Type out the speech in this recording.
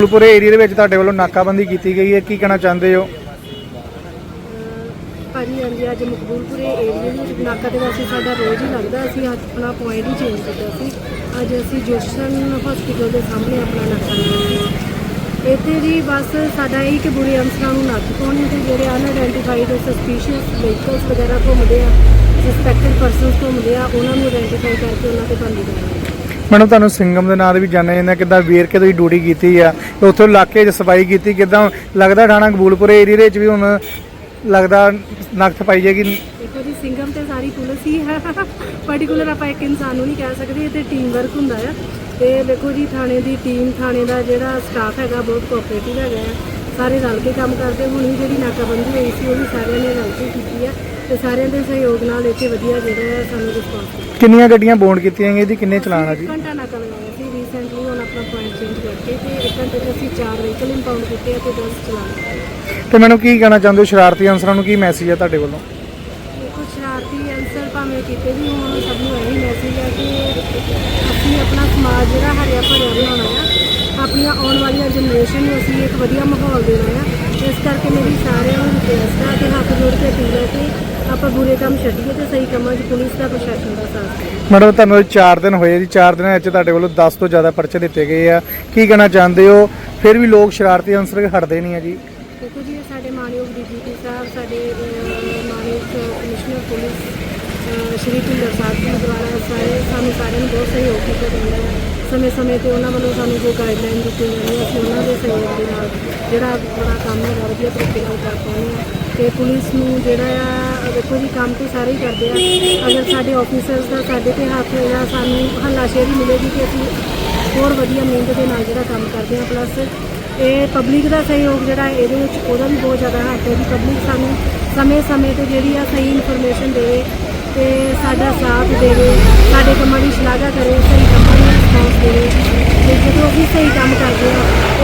ਫੁੱਲਪੁਰੇ area ਦੇ ਵਿੱਚ ਤੁਹਾਡੇ ਵੱਲੋਂ ਨਾਕਾਬੰਦੀ ਕੀਤੀ ਗਈ ਹੈ, ਕੀ ਕਹਿਣਾ ਚਾਹੁੰਦੇ ਹੋ? ਭਾਜੀ, ਹਾਂਜੀ, ਅੱਜ ਮਕਬੂਲਪੁਰੇ ਏਰੀਆ ਦੇ ਵਿੱਚ ਨਾਕਾ ਦੇ ਵਾਸਤੇ ਸਾਡਾ ਰੋਜ਼ ਹੀ ਲੱਗਦਾ, ਅਸੀਂ ਅੱਜ ਆਪਣਾ ਪੁਆਇੰਟ ਹੀ ਚੇਂਜ ਕੀਤਾ ਸੀ। ਅੱਜ ਅਸੀਂ ਜੋਸ਼ਨ ਹਸਪੀਟਲ ਦੇ ਸਾਹਮਣੇ ਆਪਣਾ ਨਾਕਾ ਲਗਾਇਆ ਇੱਥੇ ਜੀ ਬਸ ਸਾਡਾ ਇਹ ਕਿ ਬੁਰੇ ਅੰਸਰਾਂ ਨੂੰ ਨੱਥ ਪਾਉਣੀ ਤੇ ਜਿਹੜੇ ਅਨਆਇਡੈਂਟੀਫਾਈਡ ਸਸਪੀਸ਼ੀਅਸ ਵਹੀਕਲਸ ਵਗੈਰਾ ਘੁੰਮਦੇ ਆ ਸਸਪੈਕਟਡ ਪਰਸਨਸ ਘੁੰਮਦੇ ਆ, ਉਹਨਾਂ ਨੂੰ ਆਇਡੈਂਟੀਫਾਈ ਕਰਕੇ ਉਹਨਾਂ ਤੇ ਬੰਦੀ ਕਰਨੀ ਮੈਨੂੰ ਤੁਹਾਨੂੰ ਸਿੰਘਮ ਦੇ ਨਾਂ ਦੇ ਵੀ ਜਾਣਿਆ ਜਾਂਦਾ ਕਿੱਦਾਂ ਵੇਰ ਕੇ ਤੁਸੀਂ ਡਿਊਟੀ ਕੀਤੀ ਆ ਤੇ ਇਲਾਕੇ 'ਚ ਸਫ਼ਾਈ ਕੀਤੀ, ਕਿੱਦਾਂ ਲੱਗਦਾ ਥਾਣਾ ਕਬੂਲਪੁਰੇ ਏਰੀਆ ਦੇ ਵਿੱਚ ਵੀ ਹੁਣ ਲੱਗਦਾ ਨਖਤ ਪਾਈ ਜਾਏਗੀ? ਦੇਖੋ ਜੀ, ਸਿੰਗਮ ਤੇ ਸਾਰੀ ਪੁਲਿਸ ਹੀ ਹੈ। ਪਾਰਟਿਕੂਲਰ ਆਪਾਂ ਇੱਕ ਇਨਸਾਨ ਨੂੰ ਨਹੀਂ ਕਹਿ ਸਕਦੇ, ਇਹ ਤੇ ਟੀਮ ਵਰਕ ਹੁੰਦਾ ਆ। ਤੇ ਦੇਖੋ ਜੀ, ਥਾਣੇ ਦੀ ਟੀਮ ਥਾਣੇ ਦਾ ਜਿਹੜਾ ਸਟਾਫ ਹੈਗਾ, ਬਹੁਤ ਕੋਆਪਰੇਟਿਵ ਹੈਗਾ ਆ। ਸਾਰੇ ਰਲ ਕੇ ਕੰਮ ਕਰਦੇ, ਹੁਣ ਜਿਹੜੀ ਨਾਕਾਬੰਦੀ ਹੋਈ ਸੀ, ਉਹ ਵੀ ਸਾਰਿਆਂ ਨੇ ਰਲ ਕੇ ਕੀਤੀ ਆ। ਤੇ ਸਾਰਿਆਂ ਦੇ ਸਹਿਯੋਗ ਨਾਲ ਇੱਥੇ ਵਧੀਆ ਜਿਹੜਾ ਸਾਨੂੰ ਰਿਸਪੌਂਸ ਮਿਲਿਆ ਕਿੰਨੀਆਂ ਗੱਡੀਆਂ ਬੌਂਡ ਕੀਤੀਆਂ ਗਈਆਂ ਇਹਦੀ ਕਿੰਨੇ ਚਲਾਨ ਆ ਜੀ? ਇੱਕ ਘੰਟਾ ਨਾਕਾ ਲਗਾਇਆ ਸੀ। ਰੀਸੈਂਟਲੀ ਹੁਣ ਆਪਣਾ ਪੁਆਇੰਟ ਚੇਂਜ ਕਰਕੇ ਤੇ ਇੱਕ ਘੰਟੇ 'ਚ ਅਸੀਂ ਚਾਰ ਵਹੀਕਲ ਇੰਪਾਊਂਡ ਕੀਤੇ ਆ ਤੇ 10 ਚਲਾਨ ਤੇ ਮੈਨੂੰ ਕੀ ਕਹਿਣਾ ਚਾਹੁੰਦੇ ਹੋ? ਸ਼ਰਾਰਤੀ ਅਨਸਰਾਂ ਨੂੰ ਕੀ ਮੈਸੇਜ ਹੈ ਤੁਹਾਡੇ ਵੱਲੋਂ? ਦੇਖੋ ਸ਼ਰਾਰਤੀ ਅਨਸਰ ਭਾਵੇਂ ਕੀਤੇ ਵੀ ਹੋਣ ਸਭ ਨੂੰ ਇਹੀ ਮੈਸੇਜ ਹੈ ਕਿ ਅਸੀਂ ਆਪਣਾ ਸਮਾਜ ਜਿਹੜਾ ਹਰਿਆ ਭਰਿਆ ਬਣਾਉਣਾ ਆ। ਆਪਣੀਆਂ ਆਉਣ ਵਾਲੀਆਂ ਜਨਰੇਸ਼ਨ ਨੂੰ ਅਸੀਂ ਇੱਕ ਵਧੀਆ ਮਾਹੌਲ ਦੇਣਾ ਆ। ਇਸ ਕਰਕੇ ਮੇਰੀ ਸਾਰਿਆਂ ਨੂੰ ਰਿਕੁਐਸਟ ਹੈ ਕਿ ਹੱਥ ਜੋੜ ਕੇ ਅਪੀਲ ਹੈ ਕਿ ਆਪਾਂ ਬੁਰੇ ਕੰਮ ਛੱਡੀਏ ਤੇ ਸਹੀ ਕੰਮਾਂ 'ਚ ਪੁਲਿਸ ਦਾ ਪ੍ਰਸ਼ਾਸਨ ਦਾ ਸਾਥ ਕਰੀਏ ਮੈਡਮ ਤੁਹਾਨੂੰ 4 ਦਿਨ ਹੋਏ ਜੀ 4 ਦਿਨਾਂ ਵਿੱਚ ਤੁਹਾਡੇ ਵੱਲੋਂ 10 ਤੋਂ ਜ਼ਿਆਦਾ ਪਰਚੇ ਦਿੱਤੇ ਗਏ ਆ। ਕੀ ਕਹਿਣਾ ਚਾਹੁੰਦੇ ਹੋ? ਫਿਰ ਵੀ ਲੋਕ ਸ਼ਰਾਰਤੀ ਅਨਸਰ ਹਟਦੇ ਨਹੀਂ ਆ ਜੀ। ਦੇਖੋ ਜੀ ਇਹ ਸਾਡੇ ਮਾਨਯੋਗ ਡੀਜੀਪੀ ਸਾਹਿਬ ਸਾਡੇ ਅਹ, ਮਾਨਯੋਗ ਕਮਿਸ਼ਨਰ ਪੁਲਿਸ ਅਹ, ਸ਼੍ਰੀ ਭਿੰਦਰ ਸਾਹਿਬ ਜੀ ਦੁਆਰਾ ਸਾਰੇ ਸਾਨੂੰ ਸਾਰਿਆਂ ਨੂੰ ਬਹੁਤ ਸਹਿਯੋਗ ਕੀਤਾ ਜਾਂਦਾ ਹੈ। ਸਮੇਂ ਸਮੇਂ ਤੇ ਉਹਨਾਂ ਵੱਲੋਂ ਸਾਨੂੰ ਜੋ ਗਾਈਡਲਾਈਨ ਦਿੱਤੀ ਜਾਂਦੀ ਹੈ ਅਸੀਂ ਉਹਨਾਂ ਦੇ ਸਹਿਯੋਗ ਦੇ ਨਾਲ ਜਿਹੜਾ ਬੜਾ ਕੰਮ ਹੈ ਵਧੀਆ ਤਰੀਕੇ ਨਾਲ ਕਰ ਪਾਉਂਦੇ ਹਾਂ। ਤੇ ਪੁਲਿਸ ਨੂੰ ਜਿਹੜਾ ਆ, ਦੇਖੋ ਜੀ, ਕੰਮ ਤੇ ਸਾਰੇ ਹੀ ਕਰਦੇ ਆ। ਅਗਰ ਸਾਡੇ ਆਫੀਸਰਸ ਦਾ ਸਾਡੇ ਤੇ ਹੱਥ ਜਿਹੜਾ ਸਾਨੂੰ ਹੱਲਾਸ਼ੇਰੀ ਮਿਲੇਗੀ ਕਿ ਅਸੀਂ ਹੋਰ ਵਧੀਆ ਮਿਹਨਤ ਦੇ ਨਾਲ ਜਿਹੜਾ ਕੰਮ ਕਰਦੇ ਹਾਂ ਪਲੱਸ ਇਹ ਪਬਲਿਕ ਦਾ ਸਹਿਯੋਗ ਜਿਹੜਾ ਇਹਦੇ ਵਿੱਚ ਉਹਦਾ ਵੀ ਬਹੁਤ ਜ਼ਿਆਦਾ ਹੱਥ ਹੈ ਕਿ ਪਬਲਿਕ ਸਾਨੂੰ ਸਮੇਂ-ਸਮੇਂ ਤੇ ਜਿਹੜੀ ਆ ਸਹੀ ਇਨਫੋਰਮੇਸ਼ਨ ਦੇਵੇ ਤੇ ਸਾਡਾ ਸਾਥ ਦੇਵੇ, ਸਾਡੇ ਕੰਮਾਂ ਦੀ ਸ਼ਲਾਘਾ ਕਰੇ, ਸਹੀ ਕੰਮਾਂ ਨੂੰ ਰਿਸਪੌਂਸ ਦੇਵੇ। ਤੇ ਜਦੋਂ ਅਸੀਂ ਸਹੀ ਕੰਮ ਕਰਦੇ ਹਾਂ